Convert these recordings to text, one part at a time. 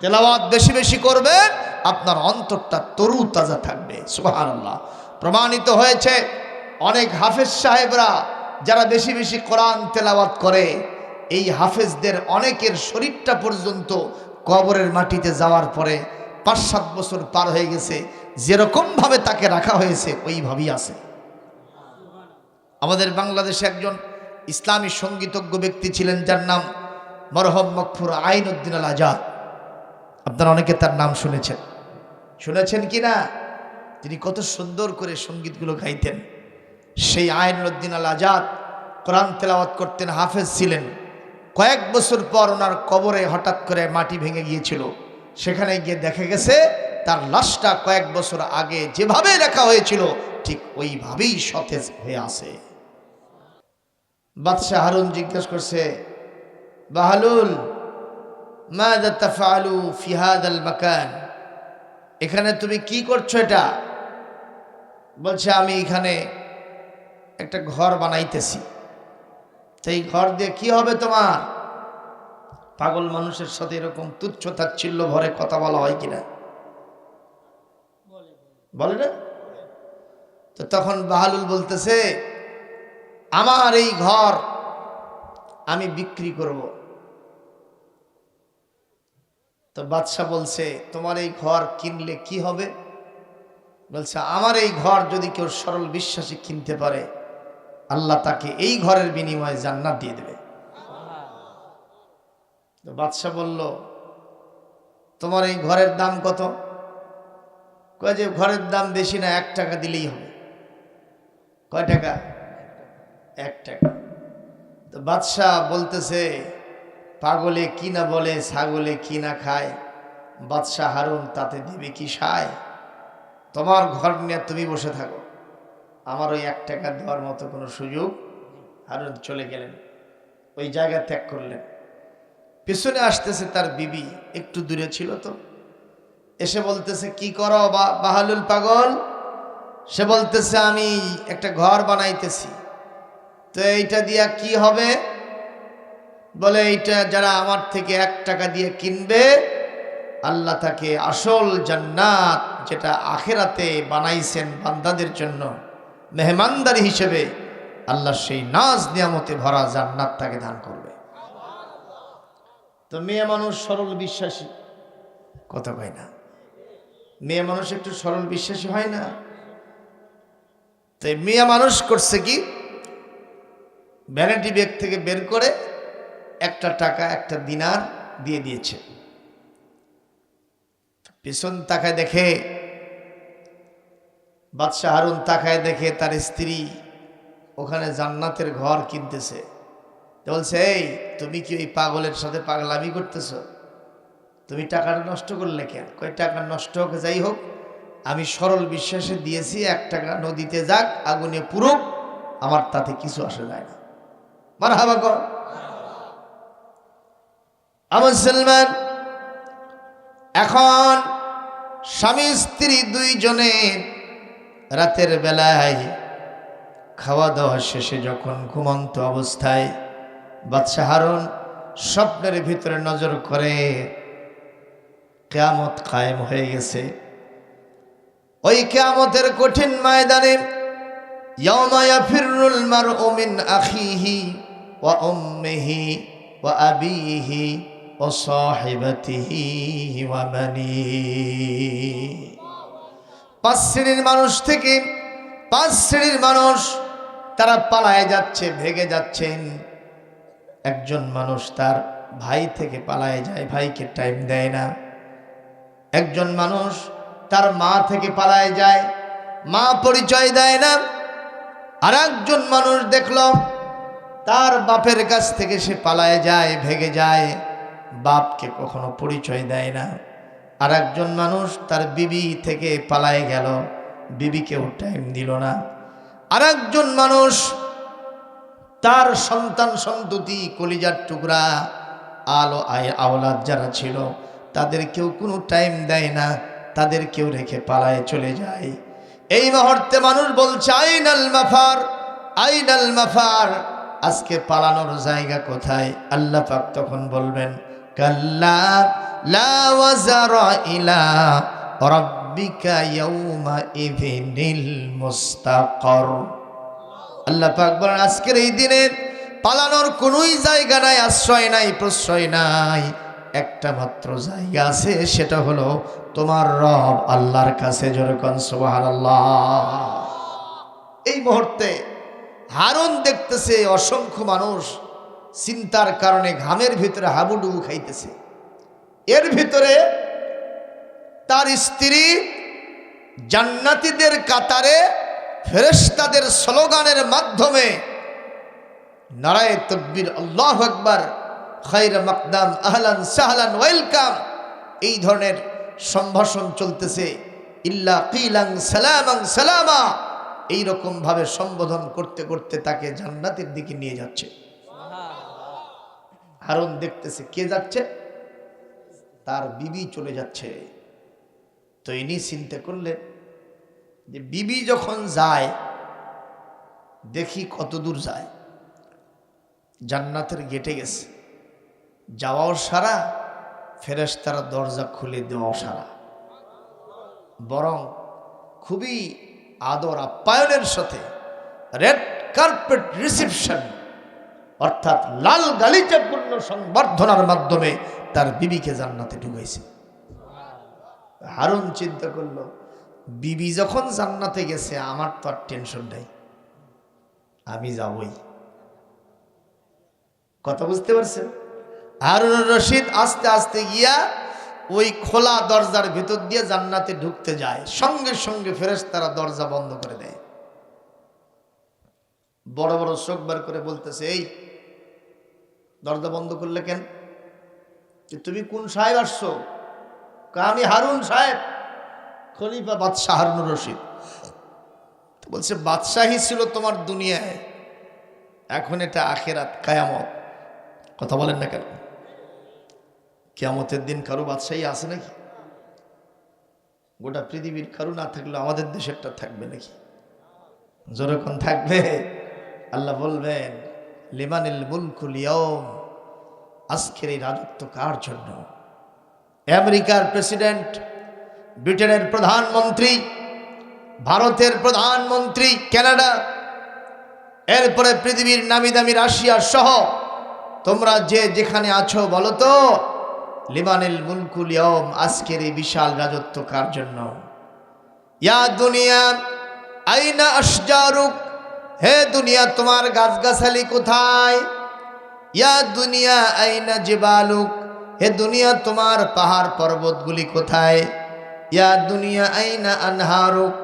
তেলাওয়াত বেশি বেশি করবে, আপনার অন্তরটা তরু তাজা থাকবে। সুবহানাল্লাহ। প্রমাণিত হয়েছে, অনেক হাফেজ সাহেবরা যারা বেশি বেশি কোরআন তেলাওয়াত করে, এই হাফেজদের অনেকের শরীরটা পর্যন্ত কবরের মাটিতে যাওয়ার পরে পাঁচ সাত বছর পার হয়ে গেছে, যেরকমভাবে তাকে রাখা হয়েছে, ওইভাবেই আছে। আমাদের বাংলাদেশে একজন ইসলামী সঙ্গীতজ্ঞ ব্যক্তি ছিলেন, যার নাম মরহম মকফুর আইন উদ্দিন আল আজাদ। আপনারা অনেকে তার নাম শুনেছেন। শুনেছেন কি না? তিনি কত সুন্দর করে সঙ্গীতগুলো গাইতেন। সেই আইন উদ্দিন আল আজাদ কোরআন তেলাওয়াত করতেন, হাফেজ ছিলেন। কয়েক বছর পর ওনার কবরে হঠাৎ করে মাটি ভেঙে গিয়েছিল। সেখানে গিয়ে দেখা গেছে, তার লাশটা কয়েক বছর আগে যেভাবে রাখা হয়েছিল, ঠিক ওইভাবেই সতেজ হয়ে আছে। বাদশাহ হারুন জিজ্ঞেস করছে, বাহালুল মাদা তাফআলু ফি হাদাল মাকান? এখানে তুমি কি করছ এটা? বলছে, আমি এখানে একটা ঘর বানাইতেছি। সেই ঘর দিয়ে কি হবে তোমার? পাগল মানুষের সাথে এরকম তুচ্ছ তাচ্ছিল্য ভরে কথা বলা হয় কিনা? বলে না? তো তখন বাহালুল বলতেছে, আমার এই ঘর আমি বিক্রি করব। তো বাদশাহ বলছে, তোমার এই ঘর কিনলে কি হবে? বলছে, আমার এই ঘর যদি কেউ সরল বিশ্বাসী কিনতে পারে, আল্লাহ তাকে এই ঘরের বিনিময়ে জান্নাত দিয়ে দেবে। তো বাদশাহ বলল, তোমার এই ঘরের দাম কত? কয় যে, ঘরের দাম বেশি না, এক টাকা দিলেই হবে। কয় টাকা? এক টাকা। তো বাদশাহ বলতেছে পাগলে কি না বলে, ছাগলে কি না খায়? বাদশাহ হারুন তাতে দিবে কি সায়? তোমার ঘর নিয়ে তুমি বসে থাকো। আমার ওই এক টাকা দেওয়ার মতো কোনো সুযোগ হারুন চলে গেলেন। ওই জায়গা ত্যাগ করলেন। পেছনে আসতেছে তার বিবি, একটু দূরে ছিল তো। এসে বলতেছে, কি করো বা, বাহালুল পাগল? সে বলতেছে, আমি একটা ঘর বানাইতেছি। তো এইটা দিয়া কি হবে? বলে, এইটা যারা আমার থেকে এক টাকা দিয়ে কিনবে, আল্লাহ তাকে আসল জান্নাত যেটা আখেরাতে বানাইছেন বান্দাদের জন্য, মেহমানদারি হিসেবে, আল্লাহ সেই নাজ নিয়ামতে ভরা জান্নাত তাকে দান করবে। তো মেয়ে মানুষ সরল বিশ্বাসী কথা কয় না? মেয়ে মানুষ একটু সরল বিশ্বাসী হয় না? তো মেয়ে মানুষ করছে কি? ভ্যানিটি ব্যাগ থেকে বের করে একটা টাকা, একটা দিনার দিয়ে দিয়েছে। পেছন তাকায় দেখে, বাদশাহ হারুন তাকায় দেখে তার স্ত্রী ওখানে জান্নাতের ঘর কিনতেছে। বলছে, এই, তুমি কি ওই পাগলের সাথে পাগলামি করতেছ? তুমি টাকাটা নষ্ট করলে কেন? কয়, টাকা নষ্ট হোক, যাই হোক, আমি সরল বিশ্বাসে দিয়েছি, এক টাকা নদীতে যাক, আগুনে পুরুক, আমার তাতে কিছু আসে যায় না। মার হাবা কর। মুসলমান এখন স্বামী স্ত্রী দুইজনে রাতের বেলায় খাওয়া দাওয়া শেষে যখন ঘুমন্ত অবস্থায় বাদশাহ হারুন স্বপ্নের ভিতরে নজর করে কেয়ামত কায়েম হয়ে গেছে। ওই কেয়ামতের কঠিন ময়দানে, ইয়াউমা ইয়াফিরুল মারউ মিন আখিহি ওয়া উম্মিহি ওয়া আবিহি পাঁচ শ্রেণির মানুষ থেকে পাঁচ শ্রেণির মানুষ, তারা পালায় যাচ্ছে, ভেগে যাচ্ছেন। একজন মানুষ তার ভাই থেকে পালায় যায়, ভাইকে টাইম দেয় না। একজন মানুষ তার মা থেকে পালায় যায়, মা পরিচয় দেয় না। আর মানুষ দেখল, তার বাপের কাছ থেকে সে পালায় যায়, ভেগে যায়। বাপকে কখনো পরিচয় দেয় না। আর একজন মানুষ তার বিবি থেকে পালায় গেল, বিবিকেও টাইম দিল না। আর একজন মানুষ তার সন্তান সন্ততি কলিজার টুকরা, আলো আয় আওলাদ যারা ছিল, তাদের কেউ কোনো টাইম দেয় না, তাদের কেউ রেখে পালায় চলে যায়। এই মুহূর্তে মানুষ বলছে, আইনাল মাফার আইনাল মাফার, আজকে পালানোর জায়গা কোথায়? আল্লাহ পাক তখন বলবেন লা ওয়াজারা ইলা রাব্বিকা ইয়াউমা ইযিনিল মুস্তাকর। আল্লাহ পাক বলেন, আজকের এই দিনে পালানোর কোনোই জায়গা নাই, আশ্রয় নাই, প্রশ্রয় নাই। একটা মাত্র জায়গা আছে, সেটা হলো তোমার রব আল্লাহর কাছে যেরকম সুবহানাল্লাহ। এই মুহূর্তে হারুন দেখতেছে অসংখ্য মানুষ। চিন্তার কারণে ঘামের ভিতরে হাবুডুবু খাইতেছে। এর ভিতরে তার স্ত্রী জান্নাতীদের কাতারে ফেরেশতাদের স্লোগানের মাধ্যমে নারায় তব্বির আল্লাহ আকবার খাইর মাকদাম, আহলান সাহলান, ওয়েলকাম। এই ধরনের সম্ভাষণ চলতেছে। ইল্লা কিলাং সালামাং সালামা। এইরকম ভাবে সম্বোধন করতে করতে তাকে জান্নাতের দিকে নিয়ে যাচ্ছে। হারুন দেখতেছে কে যাচ্ছে? তার বিবি চলে যাচ্ছে। তো ইনি চিন্তা করলেন যে বিবি যখন যায়, দেখি কত দূর যায়। জান্নাতের গেটে গেছে। যাওয়াও সারা, ফেরেশতারা দরজা খুলে দেওয়াও সারা। বরং খুবই আদর আপ্যায়নের সাথে রেড কার্পেট রিসিপশন অর্থাৎ লাল গালিচাপূর্ণ সংবর্ধনার মাধ্যমে তার বিবিকে জান্নাতে ঢুকাইছে। হারুন চিন্তা করল, বিবি যখন জান্নাতে গেছে, আমার তো আর টেনশন নাই, আমি যাবই। কথা বুঝতে পারছেন? হারুন রশিদ আস্তে আস্তে গিয়া ওই খোলা দরজার ভিতর দিয়ে জান্নাতে ঢুকতে যায়। সঙ্গে সঙ্গে ফেরেস তারা দরজা বন্ধ করে দেয়। বড় বড় চোখ বার করে বলতেছে, এই দরজা বন্ধ করলে কেন? যে তুমি কোন সাহেব আসছো? আমি হারুন সাহেব? খলিফা বাদশাহ হারুন রশিদ। বলছে, বাদশাহী ছিল তোমার দুনিয়ায়। এখন এটা আখেরাত, কায়ামত। কথা বলেন না কেন? কেয়ামতের দিন কারও বাদশাহী আছে নাকি? গোটা পৃথিবীর কারও না থাকলে আমাদের দেশেরটা থাকবে নাকি? যখন থাকবে? আল্লাহ বলবেন লিমানিল মুলকুল আজকের এই রাজত্ব কার জন্য? আমেরিকার প্রেসিডেন্ট, ব্রিটেনের প্রধানমন্ত্রী, ভারতের প্রধানমন্ত্রী, কানাডা, এরপরে পৃথিবীর নামি দামি রাশিয়া সহ, তোমরা যে যেখানে আছো বলো তো, লিমানিল মুলকুল আজকের এই বিশাল রাজত্ব কার জন্য? ইয়া দুনিয়া, আইনা আশজারুক হে দুনিয়া, তোমার গাছগাছালি কোথায়? ইয়া দুনিয়া আইনা জিবালুক, হে দুনিয়া, তোমার পাহাড় পর্বতগুলি কোথায়? ইয়া দুনিয়া আইনা আনহারুক,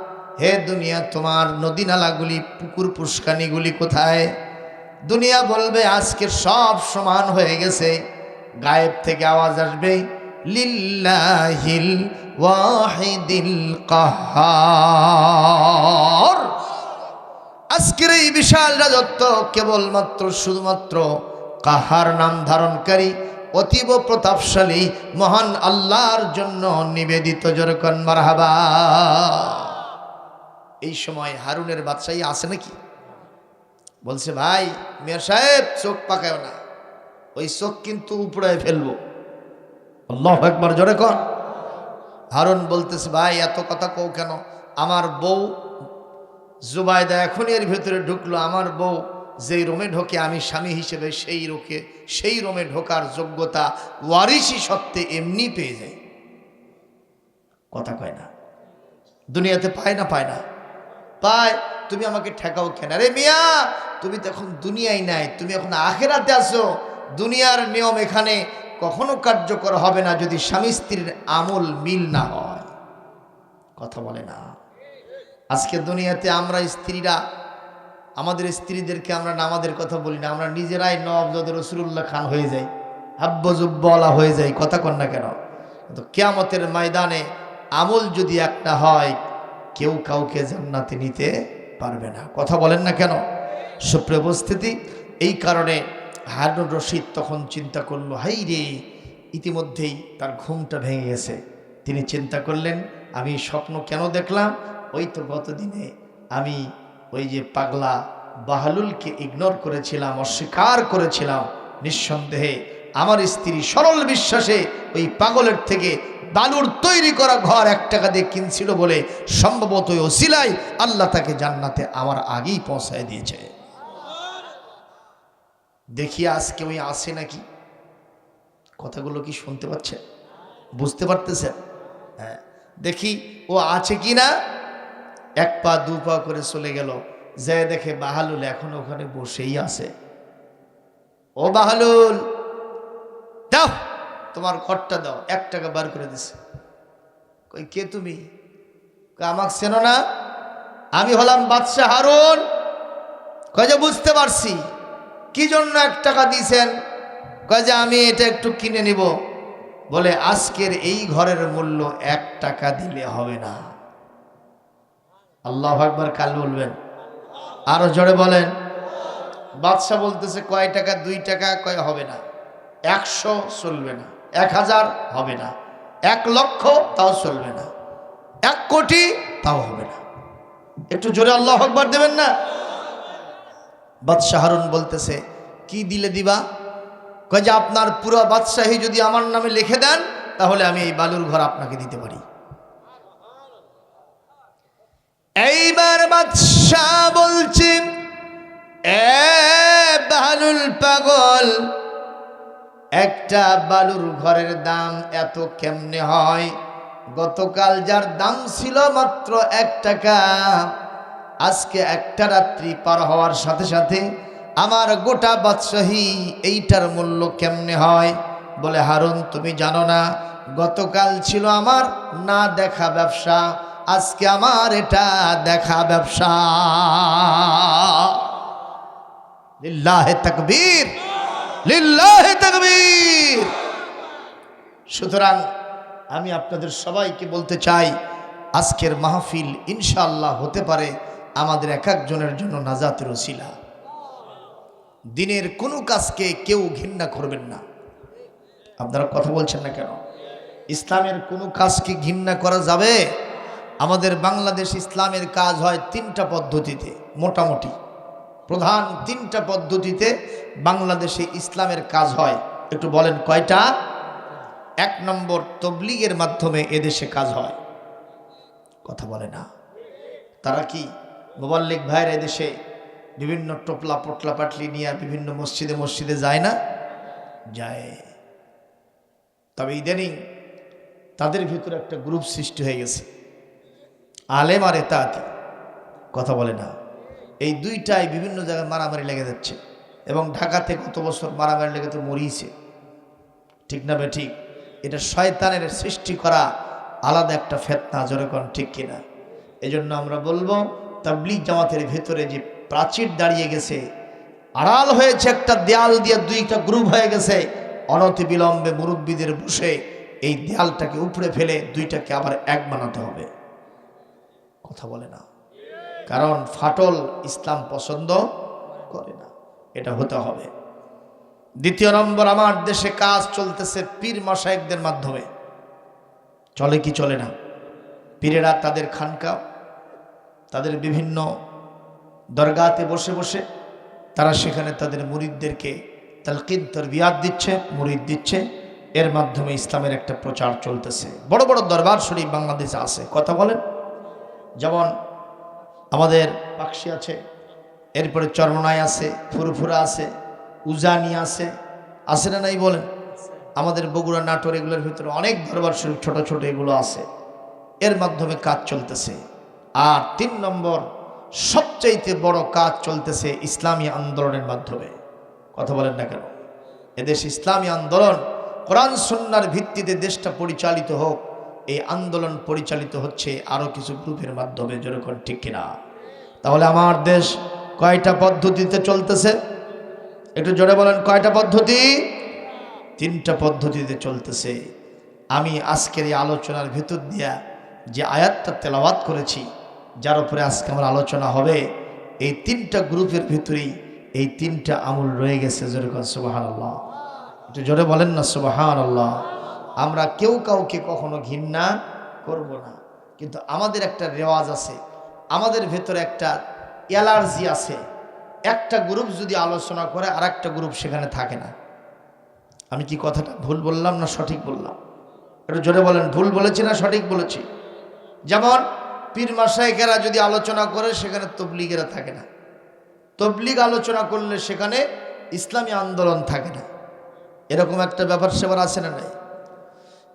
হে দুনিয়া, তোমার নদী নালাগুলি পুকুর পুষ্কানিগুলি কোথায়? দুনিয়া বলবে, আজকে সব সমান হয়ে গেছে। গায়েব থেকে আওয়াজ আসবে, লিল্লাহিল ওয়াহিদিল কাহার। আজকের এই বিশাল রাজত্ব কেবলমাত্র শুধুমাত্র কাহার নাম ধারণকারী, অতীব প্রতাপশালী, মহান আল্লাহর জন্য নিবেদিত জরকন মারহাবা। এই সময় হারুনের বাদশাহী আছে নাকি? বলছে, ভাই, মিয়া সাহেব, চোখ পাকায় না। ওই চোখ কিন্তু উপড়ে ফেলব। আল্লাহ একবার জোরে হারুন বলতেছে, ভাই, এত কথা কও কেন? আমার বউ জুবাইদা এখনই এর ভেতরে ঢুকলো, আমার বউ যেই রোমে ঢোকে, আমি স্বামী হিসেবে সেই রোকে, সেই রোমে ঢোকার যোগ্যতা ওয়ারিসি সত্ত্বে এমনি পেয়ে যায়। কথা কয় না। দুনিয়াতে পায় না পায় না। পায়, তুমি আমাকে ঠেকাও কেন? আরে মিয়া, তুমি তো এখন দুনিয়ায় নাই, তুমি এখন আখেরাতে আসো দুনিয়ার নিয়ম এখানে কখনো কার্যকর হবে না যদি স্বামী স্ত্রীর আমল মিল না হয়। কথা বলে না। আজকে দুনিয়াতে আমরা স্ত্রীরা, আমাদের স্ত্রীদেরকে আমরা নামাদের কথা বলি না, আমরা নিজেরাই নবজাদ রসুল্লাহ খান হয়ে যাই হাব্বজুব্বলা হয়ে যাই, কথা কন না কেন? কিন্তু কেয়ামতের ময়দানে আমল যদি একটা হয়, কেউ কাউকে জান্নাতে নিতে পারবে না। কথা বলেন না কেন? সুপ্রিয় উপস্থিতি, এই কারণে হারুন রশিদ তখন চিন্তা করল, হাই রে, ইতিমধ্যেই তার ঘুমটা ভেঙে গেছে। তিনি চিন্তা করলেন, আমি স্বপ্ন কেন দেখলাম? ওই তো গতদিনে আমি ওই যে পাগলা বাহালুলকে ইগনোর করেছিলাম, অস্বীকার করেছিলাম। নিঃসন্দেহে আমার স্ত্রী সরল বিশ্বাসে ওই পাগলের থেকে বালুর তৈরি করা ঘর এক টাকা দিয়ে কিনছিল বলে সম্ভবত ওই ওসিলাই আল্লাহ তাকে জান্নাতে আমার আগেই পৌঁছায় দিয়েছে। দেখি আজকে ওই আসে নাকি? কথাগুলো কি শুনতে পাচ্ছে? বুঝতে পারতেছেন? হ্যাঁ। দেখি ও আছে কি না এক পা, দু পা করে চলে গেল। যে দেখে বাহালুল এখন ওখানে বসেই আছে। ও বাহালুল, দাও, তোমার ঘরটা দাও, এক টাকা বার করে দিছে। কই, কে তুমি? আমাকে চেনো না? আমি হলাম বাদশাহ হারুন। কয় যে বুঝতে পারছি। কি জন্য এক টাকা দিয়েছেন? কয় যে আমি এটা একটু কিনে নিব। বলে, আজকের এই ঘরের মূল্য এক টাকা দিলে হবে না। আল্লাহ একবার কাল বলবেন। আরও জোরে বলেন, বাদশাহ বলতেছে, কয় টাকা? দুই টাকা? কয় হবে না। একশো চলবে না। এক হাজার হবে না। এক লক্ষ? তাও চলবে না। এক কোটি? তাও হবে না। একটু জোরে আল্লাহ আকবার দেবেন না? বাদশাহ হারুন বলতেছে, কি দিলে দিবা? কয় যে, আপনার পুরো বাদশাহী যদি আমার নামে লিখে দেন, তাহলে আমি এই বালুর ঘর আপনাকে দিতে পারি। এইবার বাদশাহ বলছে এ বালুল পাগল, একটা বালুর ঘরের দাম এত কেমনে হয়? গতকাল যার দাম ছিল মাত্র এক টাকা, আজকে একটা রাত্রি পার হওয়ার সাথে সাথে আমার গোটা বাদশাহী এইটার মূল্য কেমনে হয়? বলে, হারুন, তুমি জানো না, গতকাল ছিল আমার না দেখা ব্যবসা আজকে আমার এটা দেখা ব্যবসা। লিল্লাহে তাকবীর। লিল্লাহে তাকবীর। সুতরাং আমি আপনাদের সবাইকে বলতে চাই, আজকের মাহফিল ইনশাআল্লাহ হতে পারে আমাদের এক একজনের জন্য নাজাতের ওসিলা। দিনের কোনো কাজকে কেউ ঘৃণা করবেন না। আপনারা কথা বলছেন না কেন? ইসলামের কোনো কাজকে ঘৃণা করা যাবে? আমাদের বাংলাদেশ ইসলামের কাজ হয় তিনটা পদ্ধতিতে, মোটামুটি। প্রধান তিনটা পদ্ধতিতে বাংলাদেশে ইসলামের কাজ হয়। একটু বলেন কয়টা? এক নম্বর, তবলিগের মাধ্যমে এদেশে কাজ হয়। কথা বলে না। তারা কি মোবাল্লিক ভাইয়ের এদেশে বিভিন্ন টোপলা পটলা পাটলি নিয়ে বিভিন্ন মসজিদে মসজিদে যায় না? যায়। তবে ইদানিং তাদের ভিতরে একটা গ্রুপ সৃষ্টি হয়ে গেছে। আলেম আর এতাতি। কথা বলে না। এই দুইটাই বিভিন্ন জায়গায় মারামারি লেগে যাচ্ছে এবং ঢাকাতে গত বছর মারামারি লেগে তো মরিয়েছে। ঠিক না ঠিক? এটা শয়তানের সৃষ্টি করা আলাদা একটা ফেতনা যেরকম ঠিক কিনা? এজন্য আমরা বলব, তাবলিগ জামাতের ভেতরে যে প্রাচীর দাঁড়িয়ে গেছে, আড়াল হয়েছে একটা দেয়াল দিয়ে দুইটা গ্রুপ হয়ে গেছে, অনতি বিলম্বে মুরব্বীদের বসে এই দেয়ালটাকে উপড়ে ফেলে দুইটাকে আবার এক বানাতে হবে। কথা বলে না। কারণ ফাটল ইসলাম পছন্দ করে না। এটা হতে হবে। দ্বিতীয় নম্বর, আমার দেশে কাজ চলতেছে পীর মশাইকদের মাধ্যমে। চলে কি চলে না? পীরেরা তাদের খানকা, তাদের বিভিন্ন দরগাতে বসে বসে তারা সেখানে তাদের মুরিদদেরকে তালকিন, তরবিয়াত দিচ্ছে, মুরিদ দিচ্ছে। এর মাধ্যমে ইসলামের একটা প্রচার চলতেছে। বড় বড় দরবার শরীফ বাংলাদেশে আছে। কথা বলেন। যেমন আমাদের পাকশি আছে, এরপরে চরমনায় আছে, ফুরফুরা আছে, উজানি আছে আছে না নাই বলেন? আমাদের বগুড়া নাটোর এগুলোর ভিতরে অনেক দরবার শরীফ ছোট ছোট এগুলো আছে। এর মাধ্যমে কাজ চলতেছে। আর তিন নম্বর, সবচাইতে বড় কাজ চলতেছে ইসলামী আন্দোলনের মাধ্যমে। কথা বলেন না কেন? এদেশ ইসলামী আন্দোলন কোরআন সন্ন্যার ভিত্তিতে দেশটা পরিচালিত হোক এই আন্দোলন পরিচালিত হচ্ছে আরও কিছু গ্রুপের মাধ্যমে, যেরকম ঠিক কিনা। তাহলে আমার দেশ কয়টা পদ্ধতিতে চলতেছে? একটু জোরে বলেন, কয়টা পদ্ধতি? তিনটা পদ্ধতিতে চলতেছে। আমি আজকের এই আলোচনার ভিতর দিয়া যে আয়াতটা তেলাওয়াত করেছি, যার উপরে আজকে আমার আলোচনা হবে, এই তিনটা গ্রুপের ভিতরেই এই তিনটা আমল রয়ে গেছে, যেরকম সুবাহান আল্লাহ একটু জোরে বলেন না সুবাহান আল্লাহ আমরা কেউ কাউকে কখনো ঘৃণা করব না। কিন্তু আমাদের একটা রেওয়াজ আছে, আমাদের ভেতরে একটা অ্যালার্জি আছে। একটা গ্রুপ যদি আলোচনা করে আর একটা গ্রুপ সেখানে থাকে না। আমি কি কথাটা ভুল বললাম না সঠিক বললাম? একটু জোরে বলেন, ভুল বলেছি না সঠিক বলেছি? যেমন পীর মাসাইকেরা যদি আলোচনা করে, সেখানে তবলিগেরা থাকে না। তবলিগ আলোচনা করলে সেখানে ইসলামী আন্দোলন থাকে না। এরকম একটা ব্যাপার সেবার আছে না নাই?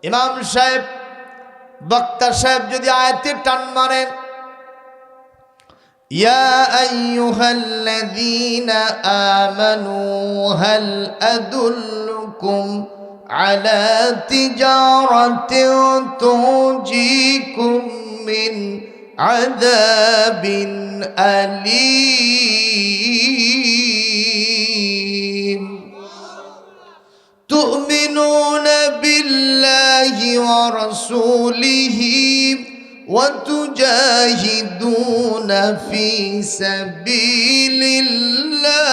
ইমাম সাহেব বক্তা সাহেব যদি আয়াতের টান মারেন يا أيها الذين آمنوا هل أدلكم على تجارة تنجيكم من عذاب أليم ورسوله وتجاهدون في سبيل الله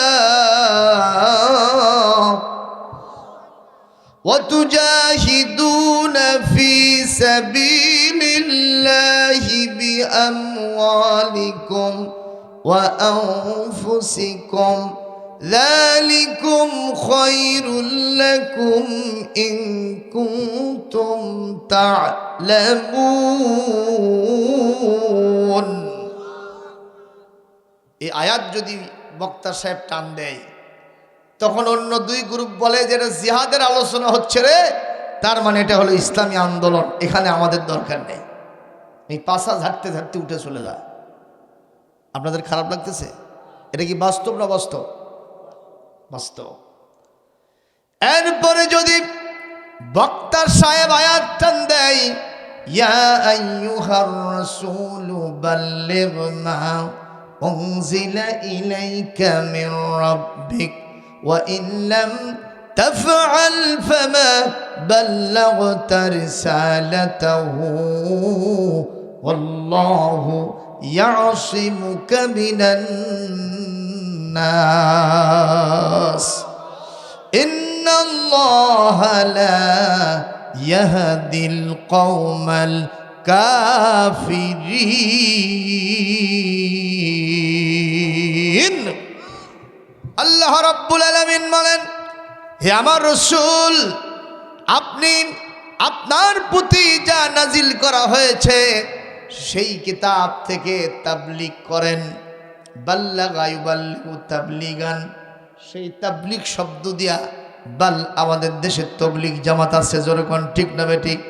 وتجاهدون في سبيل الله بأموالكم وأنفسكم ذلكم خير لكم إن كنتم تعلمون এই আয়াত যদি বক্তা সাহেব টান দেয় তখন অন্য দুই গ্রুপ বলে যে এটা জিহাদের আলোচনা হচ্ছে রে তার মানে এটা হলো ইসলামী আন্দোলন এখানে আমাদের দরকার নেই এই পাশা ঝাড়তে ঝাড়তে উঠে চলে যায় আপনাদের খারাপ লাগতেছে এটা কি বাস্তব না বাস্তব বাস্ত এরপরে যদি বক্তার সাহেব আয়াত টান দেয়, ইয়া আইয়ুহার রাসূলু বাল্লিগ মা উনজিলা ইলাইকা মির রাব্বিক, ওয়া ইন লাম الناس إن الله لا يهدي القوم الكافرين আল্লাহ রাব্বুল আলামিন বলেন হে আমার রসুল আপনি আপনার প্রতি যা নাজিল করা হয়েছে সেই কিতাব থেকে তাবলিগ করেন বাল্লাগায়ুবাল্লিগু তাবলিগান। সেই তাবলিগ শব্দ দিয়া বাল আমাদের দেশের তবলিগ জামাত আছে যেরকম ঠিক না ঠিক?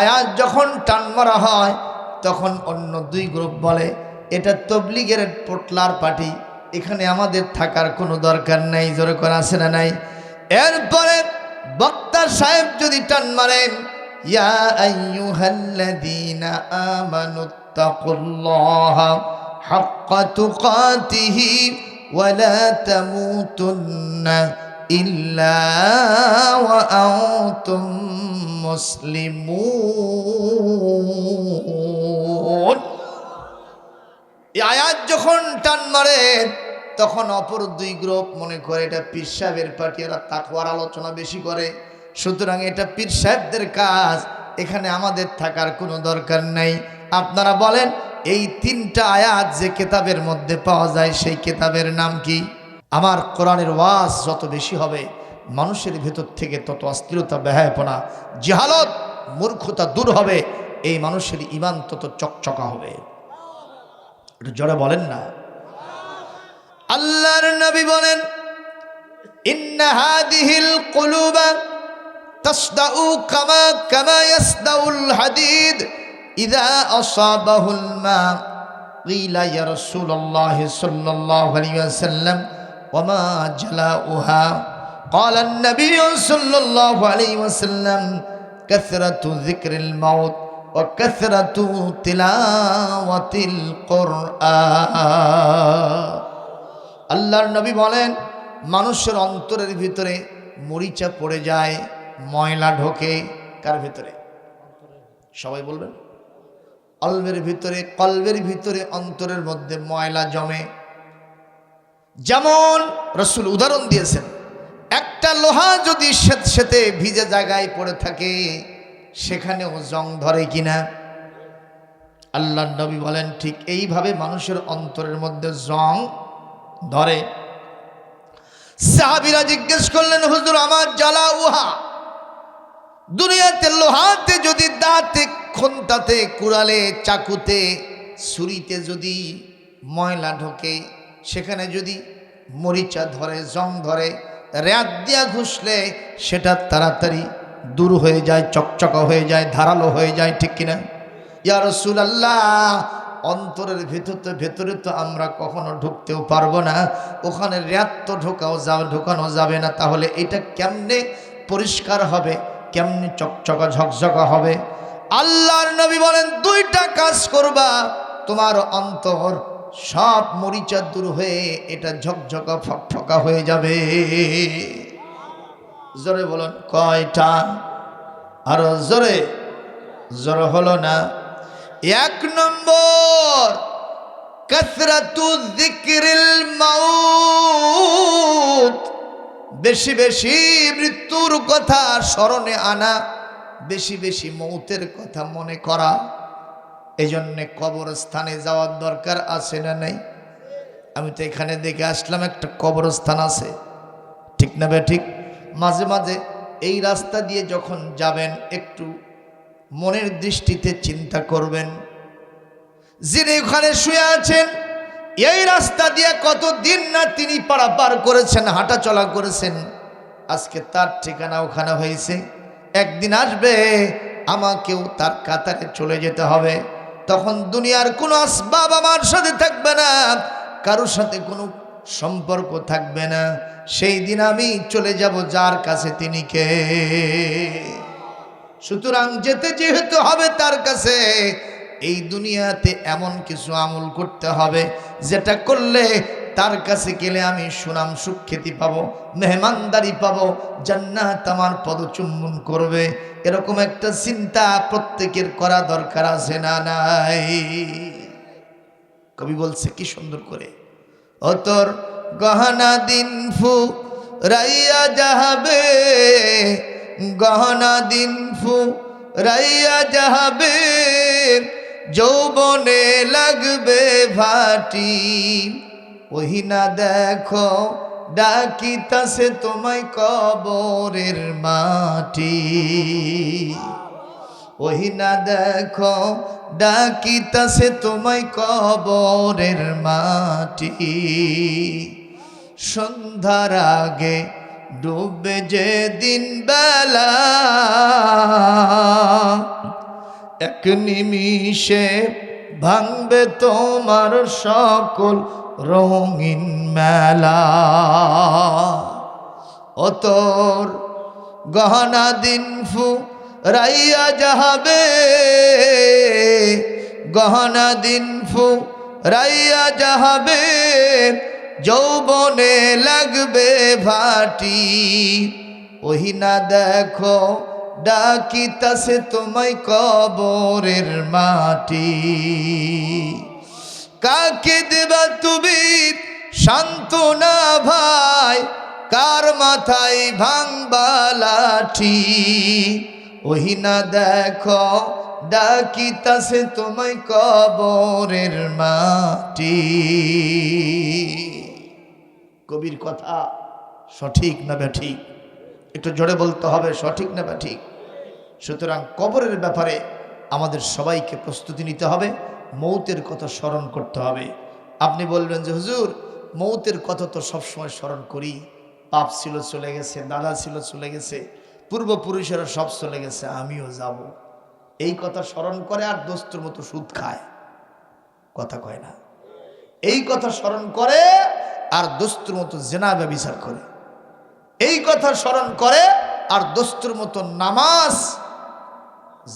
আয়াত যখন টান মারা হয়, তখন অন্য দুই গ্রুপ বলে, এটা তবলিগের পোটলার পার্টি, এখানে আমাদের থাকার কোনো দরকার নাই যেরকম আছে না নাই? এরপরে বক্তা সাহেব যদি টান মারেন, ইয়া আইয়ুহাল্লাযীনা আমানুত্তাকুল্লাহা ওয়া লা তামুতুন্না ইল্লা ওয়া আনতুম মুসলিমুন। এই আয়াত যখন টান মারে, তখন অপর দুই গ্রুপ মনে করে এটা পীর সাহেবের পার্টি, এরা তাকওয়ার আলোচনা বেশি করে। সুতরাং এটা পীর সাহেবদের কাজ, এখানে আমাদের থাকার কোনো দরকার নাই। আপনারা বলেন এই তিনটা আয়াত যে কেতাবের মধ্যে পাওয়া যায়, সেই কেতাবের নাম কি? আমার কোরআনের ওয়াজ যত বেশি হবে, মানুষের ভেতর থেকে তত অস্থিরতা ব্যাহায়পনা জেহালত, মূর্খতা দূর হবে, এই মানুষের ইমান তত চকচকা হবে। একটু জোরে বলেন না। আল্লাহর নবী বলেন, ইন্না হাদিহিল কুলুবা তাসদাউ কামা কামা ইয়াসদাউল হাদিদ। ইযা আসাবাহুল মা قيل يا رسول الله صلى الله عليه وسلم وما جلاؤها قال النبي صلى الله عليه وسلم كثرة ذكر الموت وكثرة تلاوة القرآن আল্লাহর নবী বলেন মানুষের অন্তরের ভিতরে মরিচা পড়ে যায় ময়লা ঢোকে কার ভিতরে সবাই বলবেন কলবের ভিতরে কলবের ভিতরে অন্তরের মধ্যে ময়লা জমে। যেমন রসুল উদাহরণ দিয়েছেন, একটা লোহা যদি সেত সেতে ভিজে জায়গায় পড়ে থাকে, সেখানেও জং ধরে কিনা? আল্লাহ নবী বলেন, ঠিক এইভাবে মানুষের অন্তরের মধ্যে জং ধরে। সাহাবিরা জিজ্ঞেস করলেন, হুজুর, আমার জ্বালা উহা? দুনিয়াতে লোহাতে যদি দাঁতে খন্তাতে কুড়ালে, চাকুতে, ছুরিতে যদি ময়লা ঢোকে, সেখানে যদি মরিচা ধরে, জং ধরে র্যাত দিয়া ঘুষলে, সেটা তাড়াতাড়ি দূর হয়ে যায়, চকচকা হয়ে যায়, ধারালো হয়ে যায়, ঠিক কিনা? ইয়া রসুলাল্লাহ, অন্তরের ভেতর তো ভেতরে তো আমরা কখনো ঢুকতেও পারব না। ওখানে র্যাত তো ঢোকাও যাবে ঢোকানো যাবে না। তাহলে এটা কেমনে পরিষ্কার হবে? কেমনে চকচকা, ঝকঝকা হবে? আল্লাহর নবী বলেন, দুইটা কাজ করবা, তোমার অন্তর সব মরিচা দূর হয়ে এটা ঝকঝকা ফকফকা হয়ে যাবে। জোরে বলুন, কয়টা? আরও জোরে জোরে হলো না। এক নম্বর, কসরাতু যিকরিল মাউত। বেশি বেশি মৃত্যুর কথা স্মরণে আনা। বেশি বেশি মৌতের কথা মনে করা। এই জন্যে কবরস্থানে যাওয়ার দরকার আছে না নেই? আমি তো এখানে দেখে আসলাম একটা কবরস্থান আছে। ঠিক না বে ঠিক? মাঝে মাঝে এই রাস্তা দিয়ে যখন যাবেন, একটু মনের দৃষ্টিতে চিন্তা করবেন। যিনি ওখানে শুয়ে আছেন, এই রাস্তা দিয়ে কত দিন না তিনি পারাপার করেছেন হাঁটা চলা করেছেন, আজকে তার ঠিকানা ওখানে হয়েছে। একদিন আসবে, আমাকেও তার কাতারে চলে যেতে হবে। তখন দুনিয়ার কোনো আসবাব আমার সাথে থাকবে না, কারোর সাথে কোনো সম্পর্ক থাকবে না। সেই দিন আমি চলে যাব যার কাছে তিনি কে। সুতরাং যেতে যেহেতু হবে তার কাছে, এই দুনিয়াতে এমন কিছু আমল করতে হবে, যেটা করলে তার কাছে গেলে আমি সুনাম সুখ্যাতি পাবো, মেহমানদারি পাবো, জান্নাত আমার পদচুম্বন করবে। এরকম একটা চিন্তা প্রত্যেকের করা দরকার আছে না নাই? কবি বলছে, কি সুন্দর করে। ও তোর গহনা দিন ফু রাইয়া যাহাবে, গহনা দিন ফু রাইয়া যাহাবে, যৌবনে লাগবে ভাটি। ওহি না দেখো, ডাকিতাছে তোমায় কবরের মাটি। ওহি না দেখো, ডাকিতাছে তোমায় কবরের মাটি। সন্ধ্যার আগে ডুবে যে দিন বেলা, এক নিমিষে ভাঙবে তোমার সকল রঙিন মেলা। ও তোর গহনা দিন ফু রাইয়া যাহাবে, গহনা দিন ফু রাইয়া যাহাবে, যৌবনে লাগবে ভাটি। ওহি না দেখো, ডাকিতাছে তোমায় কবরের মাটি। কাকে দেবা তুমি? সান্ত্বনা ভাই, কার মাথায় ভাঙবা লাঠি? ওহি না দেখো, ডাকিতাছে তোমায় কবরের মাটি। কবির কথা সঠিক না ঠিক একটু জোরে বলতে হবে, সঠিক না ঠিক সুতরাং কবরের ব্যাপারে আমাদের সবাইকে প্রস্তুতি নিতে হবে। মৌতের কথা স্মরণ করতে হবে। আপনি বলবেন যে, হুজুর, মৌতের কথা তো সবসময় স্মরণ করি। পাপ ছিল, চলে গেছে, দাদা ছিল, চলে গেছে, পূর্বপুরুষেরা সব চলে গেছে, আমিও যাব। এই কথা স্মরণ করে আর দোস্তুর মতো সুদ খায়। কথা কয় না। এই কথা স্মরণ করে আর দোস্তুর মতো জেনা ব্যবচার করে। এই কথা স্মরণ করে আর দোস্তুর মতো নামাজ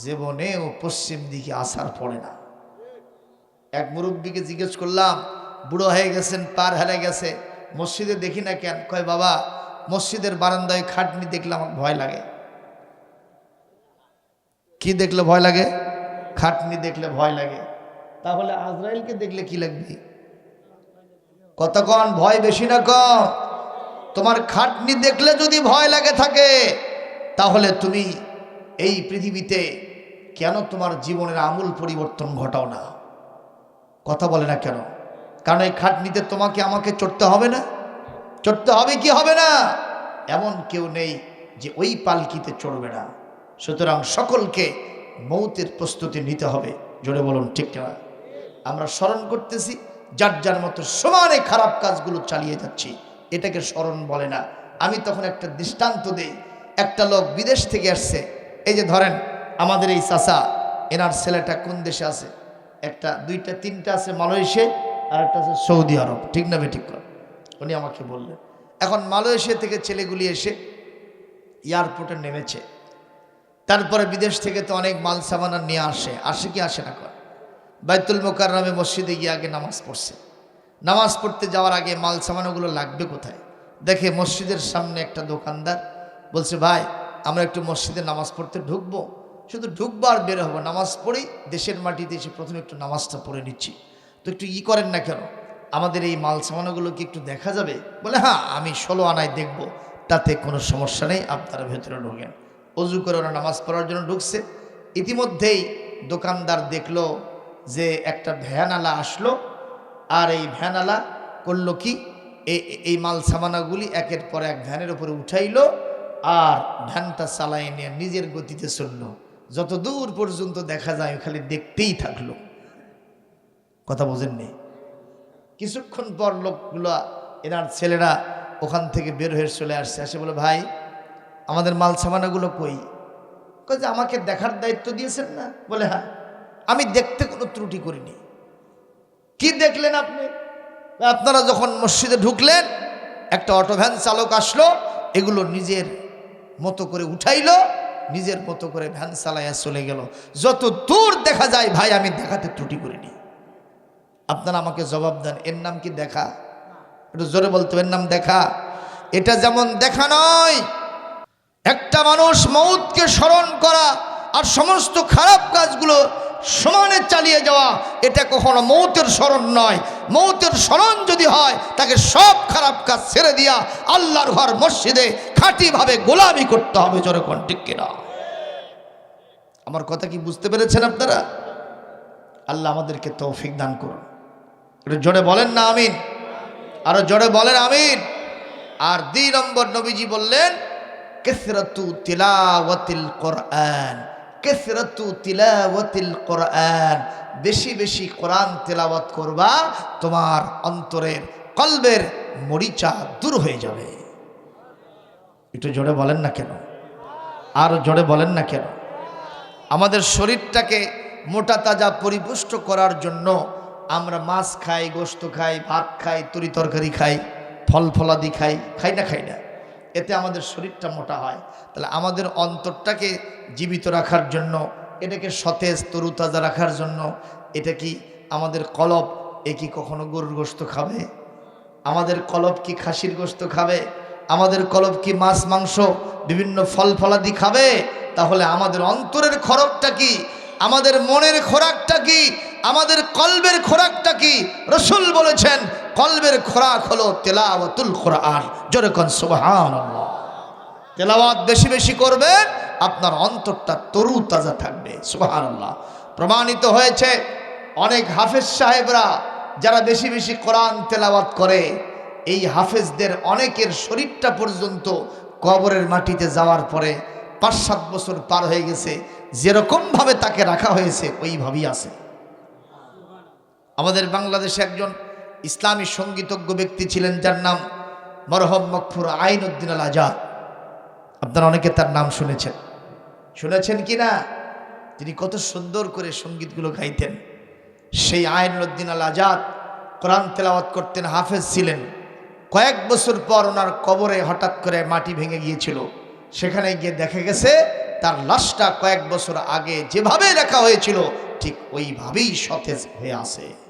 জীবনে ও পশ্চিম দিকে আসার পড়ে না। এক মুরব্বীকে জিজ্ঞেস করলাম, বুড়ো হয়ে গেছেন, পার হেরে গেছে, মসজিদে দেখি না কেন? কয় বাবা, মসজিদের বারান্দায় খাটনি দেখলে আমার ভয় লাগে। কি দেখলে ভয় লাগে? খাটনি দেখলে ভয় লাগে। তাহলে আজরাইলকে দেখলে কি লাগবে? কতক্ষণ ভয় বেশি না কম। তোমার খাটনি দেখলে যদি ভয় লাগে থাকে, তাহলে তুমি এই পৃথিবীতে কেন তোমার জীবনের আমূল পরিবর্তন ঘটাও না? কথা বলে না কেন? কারণ এই খাটনিতে তোমাকে আমাকে চড়তে হবে না? চড়তে হবে কি হবে না? এমন কেউ নেই যে ওই পালকিতে চড়বে না। সুতরাং সকলকে মৌতের প্রস্তুতি নিতে হবে। জোরে বলুন, ঠিক না? আমরা স্মরণ করতেছি, যার যার মতো সমানে খারাপ কাজগুলো চালিয়ে যাচ্ছি। এটাকে স্মরণ বলে না। আমি তখন একটা দৃষ্টান্ত দেই। একটা লোক বিদেশ থেকে আসছে। এই যে ধরেন, আমাদের এই চাষা এনার ছেলেটা কোন দেশে আছে? একটা, দুইটা, তিনটা আছে মালয়েশিয়ায় আর একটা আছে সৌদি আরব। ঠিক না বেঠিক কর উনি আমাকে বললেন। এখন মালয়েশিয়া থেকে ছেলেগুলি এসে এয়ারপোর্টে নেমেছে। তারপরে বিদেশ থেকে তো অনেক মাল সামানা নিয়ে আসে। আসে কি আসে না কর বাইতুল মোকাররমে মসজিদে গিয়ে আগে নামাজ পড়ছে। নামাজ পড়তে যাওয়ার আগে মাল সামানাগুলো লাগবে কোথায়? দেখে মসজিদের সামনে একটা দোকানদার বলছে, ভাই, আমরা একটু মসজিদে নামাজ পড়তে ঢুকবো। শুধু ঢুকবার বের হব, নামাজ পড়েই দেশের মাটিতে এসে প্রথমে একটু নামাজটা পড়ে নিচ্ছি। তো একটু ই করেন না কেন? আমাদের এই মাল সামানাগুলো কি একটু দেখা যাবে? বলে হ্যাঁ আমি ষোলো আনায় দেখব, তাতে কোনো সমস্যা নেই, আপনারা ভেতরে ঢোকেন। অজু করে ওরা নামাজ পড়ার জন্য ঢুকছে। ইতিমধ্যেই দোকানদার দেখল যে একটা ভ্যানালা আসলো, আর এই ভ্যানালা করল কি? এই মাল সামানাগুলি একের পর এক ভ্যানের উপরে উঠাইলো, আর ভ্যানটা চালাই নিয়ে নিজের গতিতে চলল। যত দূর পর্যন্ত দেখা যায়, খালি দেখতেই থাকল। কথা বোঝেননি? কিছুক্ষণ পর লোকগুলো, এনার ছেলেরা ওখান থেকে বের হয়ে চলে আসছে। আসে বলে, ভাই, আমাদের মাল সামানাগুলো কই? যে, আমাকে দেখার দায়িত্ব দিয়েছেন না? বলে হ্যাঁ আমি দেখতে কোনো ত্রুটি করিনি। কি দেখলেন আপনি? আপনারা যখন মসজিদে ঢুকলেন, একটা অটো ভ্যান চালক আসলো, এগুলো নিজের মতো করে উঠাইলো নিজের মতো করে ভ্যান চালাইয়া চলে গেল। যত দূর দেখা যায়, ভাই, আমি দেখাতে ত্রুটি করিনি। আপনারা আমাকে জবাব দেন, এর নাম কি দেখা? একটু জোরে বলতো এর নাম দেখা। এটা যেমন দেখা নয়, একটা মানুষ মৌতকে স্মরণ করা আর সমস্ত খারাপ কাজগুলো সমানে চালিয়ে যাওয়া, এটা কখনো মৌতের স্মরণ নয়। মৌতের স্মরণ যদি হয়, তাকে সব খারাপ কাজ ছেড়ে দিয়া আল্লাহর ঘর মসজিদে খাঁটিভাবে গোলামি করতে হবে কোন ঠিক কিনা? আমার কথা কি বুঝতে পেরেছেন আপনারা? আল্লাহ আমাদেরকে তৌফিক দান করুন। জোরে বলেন না, আমিন। আরও জোরে বলেন, আমিন। আর দুই নম্বর নবীজি বললেন, কেসরতু তিলাওয়াতিল কোরআন। কেসরতু তিলাওয়াতিল কোরআন। বেশি বেশি কোরআন তেলাওয়াত করবা, তোমার অন্তরের কলবের মরিচা দূর হয়ে যাবে। একটু জোরে বলেন না কেন? আর জোরে বলেন না কেন? আমাদের শরীরটাকে মোটা তাজা পরিপুষ্ট করার জন্য আমরা মাছ খাই, গোস্ত খাই, ভাত খাই, তরি তরকারি খাই, ফল ফলাদি খাই খাই না খাই না। এতে আমাদের শরীরটা মোটা হয়। তাহলে আমাদের অন্তরটাকে জীবিত রাখার জন্য, এটাকে সতেজ, তরুতাজা রাখার জন্য, এটা কি আমাদের কলব? এ কি কখনো গরুর গোস্ত খাবে? আমাদের কলব কি খাসির গোস্ত খাবে? আমাদের কলব কি মাছ, মাংস, বিভিন্ন ফল, ফলাদি খাবে? তাহলে আমাদের অন্তরের খরকটা কি? আমাদের মনের খোরাকটা কি? আমাদের কলবের খোরাকটা কি? রসুল বলেছেন, কলবের খোরাক হলো তেলাওয়াতুল কোরআন। জোরে কন সুবহান তেলাওয়াত বেশি বেশি করবেন আপনার অন্তরটা তরু তাজা থাকবে। সুবহান প্রমাণিত হয়েছে, অনেক হাফেজ সাহেবরা যারা বেশি বেশি কোরআন তেলাওয়াত করে, এই হাফেজদের অনেকের শরীরটা পর্যন্ত কবরের মাটিতে যাওয়ার পরে পাঁচ সাত বছর পার হয়ে গেছে, যেরকমভাবে তাকে রাখা হয়েছে, ওইভাবেই আছে। আমাদের বাংলাদেশে একজন ইসলামী সঙ্গীতজ্ঞ ব্যক্তি ছিলেন, যার নাম মরহম মকফুর আইন উদ্দিন আল আজাদ। আপনারা অনেকে তার নাম শুনেছেন। শুনেছেন কি না? তিনি কত সুন্দর করে সঙ্গীতগুলো গাইতেন। সেই আইন উদ্দিন আল আজাদ কোরআন তেলাওয়াত করতেন, হাফেজ ছিলেন। কয়েক বছর পর ওনার কবরে হঠাৎ করে মাটি ভেঙে গিয়েছিল। সেখানে গিয়ে দেখা গেছে, তার লাশটা কয়েক বছর আগে যেভাবে লেখা হয়েছিল, ঠিক ওইভাবেই সতেজ হয়ে আছে।